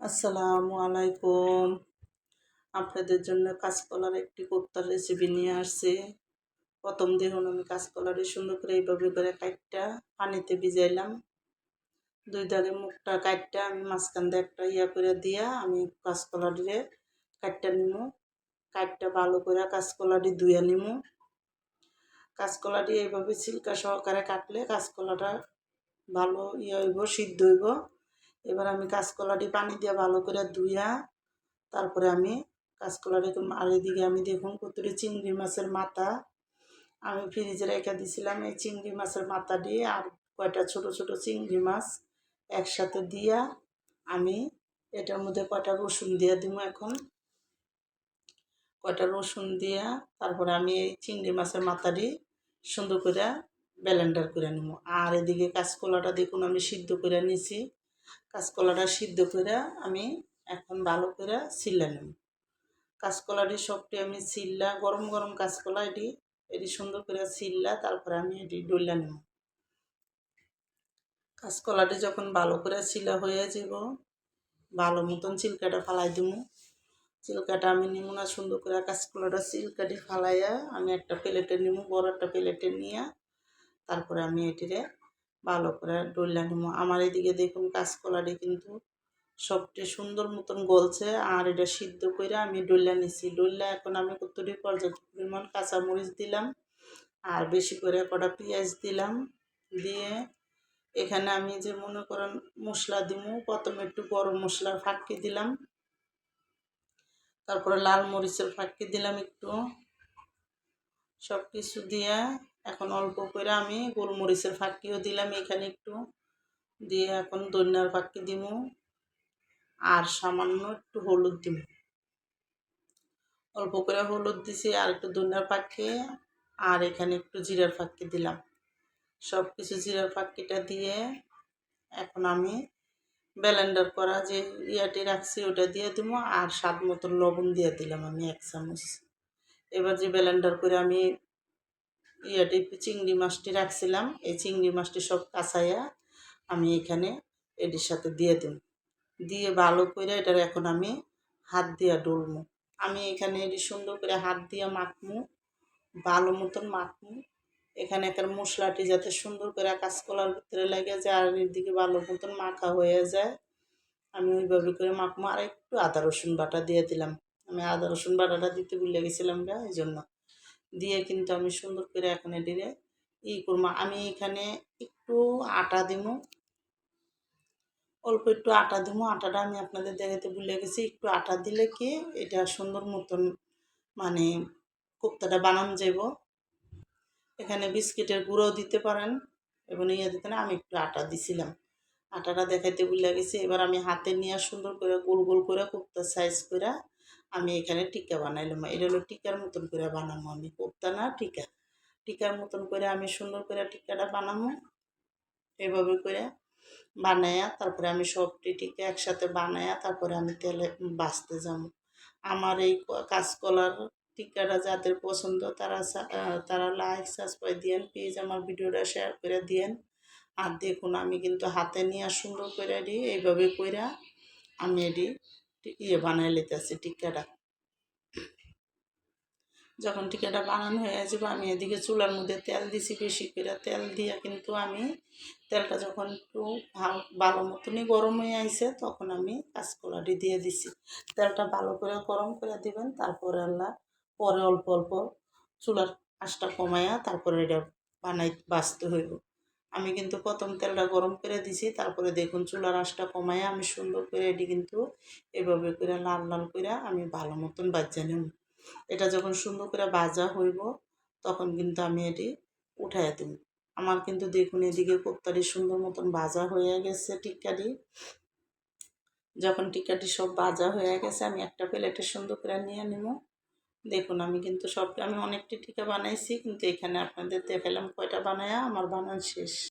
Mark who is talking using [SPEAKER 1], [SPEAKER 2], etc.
[SPEAKER 1] আসসালামু আলাইকুম। আপনাদের জন্য কাঁচকলার একটি কোপ্তার রেসিপি নিয়ে আসছি। প্রথম দেখুন, আমি কাঁচকলারে সুন্দর করে এইভাবে করে কাটটা পানিতে ভিজাইলাম। দুই ধারে মুখটা কাটটা আমি মাঝখান দিয়ে একটা ইয়া করে দিয়া আমি কাঁচকলাটিরে কাটটা নিমু। কাটটা ভালো করে কাঁচকলাটি ধুয়ে নিমু। কাঁচকলাটি এইভাবে সিল্কা সহকারে কাটলে কাঁচকলাটা ভালো ইয়ে হইব, সিদ্ধ হইব। এবার আমি কাঁচকলাটি পানি দিয়ে ভালো করে ধুইয়া তারপরে আমি কাঁচকলাটি আর এদিকে আমি দেখুন কতটি চিংড়ি মাছের মাথা। আমি ফ্রিজে রেখে দিছিলাম এই চিংড়ি মাছের মাথা দিয়ে আর কয়টা ছোট ছোট চিংড়ি মাছ একসাথে দিয়া আমি এটার মধ্যে কয়টা রসুন দিয়ে দিব এখন। কয়টা রসুন দিয়া তারপরে আমি এই চিংড়ি মাছের মাথাটি সুন্দর করে ব্লেন্ডার করে নেব আর এদিকে কাঁচকলাটা দেখুন আমি সিদ্ধ করে নিছি। কাঁচকলাটা সিদ্ধ করে আমি এখন ভালো করে সিল্লা নেব। কাঁচকলাটি সবটি আমি সিল্লা গরম গরম কাঁচকলা এটি এটি সুন্দর করে সিল্লা তারপরে আমি এটি ডইলা নেব। কাঁচকলাটি যখন ভালো করে সিলা হয়ে যাব ভালো মতন চিলকাটা ফালাই দিব। চিলকাটা আমি নিব না, সুন্দর করে কাঁচকলাটা চিলকাটি ফালাইয়া আমি একটা প্লেটে নিব বড় একটা প্লেটে নিয়ে, তারপরে আমি এটিরে ভালো করে ডইলা নিব। আমার এদিকে দেখুন কাঁচকলাটি কিন্তু সবটি সুন্দর মতন গলছে, আর এটা সিদ্ধ করে আমি ডইলা নিছি। ডইলা এখন আমি কতটি পর্যাপ্ত পরিমাণ কাঁচামরিচ দিলাম, আর বেশি করে কটা পেঁয়াজ দিলাম। দিয়ে এখানে আমি যে মনে করেন মশলা দিব প্রথমে একটু গরম মশলার ফাঁকি দিলাম। তারপরে লাল মরিচের ফাঁকি দিলাম একটু। সব কিছু দিয়ে এখন অল্প করে আমি গোলমরিচের ফাঁকিও দিলাম এখানে একটু। দিয়ে এখন দইনার ফাঁকি দিব আর সামান্য একটু হলুদ দিব অল্প করে হলুদ দিছি আর একটু দইনার ফাঁকি। আর এখানে একটু জিরার ফাঁকি দিলাম। সব কিছু জিরার ফাঁকিটা দিয়ে এখন আমি ব্লেন্ডার করা যে ইয়াটি রাখছি ওটা দিয়ে দিব আর স্বাদ মতন লবণ দিয়ে দিলাম আমি এক চামচ। এবার যে ব্যালেন্ডার করে আমি ইয়েটি চিংড়ি মাছটি রাখছিলাম। এই চিংড়ি মাছটি সব কাঁচাইয়া আমি এখানে এটির সাথে দিয়ে দিন দিয়ে ভালো করে এটার এখন আমি হাত দিয়া ডলমু। আমি এখানে এটি সুন্দর করে হাত দিয়া মাখমু, ভালো মতন মাখমু। এখানে একটা মশলাটি যাতে সুন্দর করে কাঁচকলার ভিতরে লেগে যায় আর এদিকে ভালো মতন মাখা হয়ে যায়, আমি ওইভাবে করে মাখমু। আর একটু আদা রসুন বাটা দিয়ে দিলাম। আমি আদা রসুন বাটাটা দিতে ভুলে গেছিলাম গা, এই জন্য। দিয়ে কিন্তু আমি সুন্দর করে এখানে এটিরে ই করব। আমি এখানে একটু আটা দিব। অল্প একটু আটা দিব। আটাটা আমি আপনাদের দেখাতে ভুলে গেছি। একটু আটা দিলে কি এটা সুন্দর মতন মানে কোপ্তাটা বানানো যাব এখানে বিস্কিটের গুঁড়োও দিতে পারেন এবং ইয়ে দিতে না, আমি একটু আটা দিছিলাম। আটাটা দেখাইতে ভুলে গেছি। এবার আমি হাতে নিয়ে সুন্দর করে গোল গোল করে কোপ্তার সাইজ করে আমি এখানে টিকা বানাইলাম। এটা হলো টিকার মতন করে বানাবো আমি। কোপ্তা না টিকা টিকার মতন করে আমি সুন্দর করে টিকাটা বানাবো এভাবে করে বানাইয়া তারপরে আমি সবটি টিকা একসাথে বানাইয়া তারপরে আমি তেলে বাঁচতে যাব আমার এই কাঁচকলার টিকাটা যাদের পছন্দ তারা তারা লাইক সাবস্ক্রাইব দিয়েন প্লিজ আমার ভিডিওটা শেয়ার করে দিয়েন। আর দেখুন আমি কিন্তু হাতে নিয়ে সুন্দর করে দিই এইভাবে কইরা আমি এটি ইয়ে বানাই লিতেছি টিক্কাটা। যখন টিকাটা বানানো হয়ে যাবে আমি এদিকে চুলার মধ্যে তেল দিছি বেশি করে তেল দিয়ে কিন্তু আমি তেলটা যখন একটু ভালো মতনই গরম হয়ে আইছে, তখন আমি কাঁচকলাটি দিয়ে দিছি। তেলটা ভালো করে গরম করে দিবেন, তারপরে আল্লাহ পরে অল্প অল্প চুলার আঁচটা কমাইয়া তারপরে এটা বানাই, বাঁচতে হইব। আমি কিন্তু প্রথম তেলটা গরম করে দিছি, তারপরে দেখুন চুলার আঁচটা কমাইয়া আমি সুন্দর করে এটি কিন্তু এভাবে করে লাল লাল করে আমি ভালো মতন বাজ্যা নেব। এটা যখন সুন্দর করে বাজা হইব, তখন কিন্তু আমি এটি উঠাইয়া দেব। আমার কিন্তু দেখুন এদিকে কোপ্তাটি সুন্দর মতন বাজা হয়ে গেছে টিক্কাটি। যখন টিক্কাটি সব বাজা হয়ে গেছে, আমি একটা প্লেটে সুন্দর করে নিয়ে নেব। দেখুন, আমি কিন্তু সব, আমি অনেকটি টিকা বানাইছি, কিন্তু এখানে আপনাদের দেখালাম কয়টা বানায়া, আমার বানান শেষ।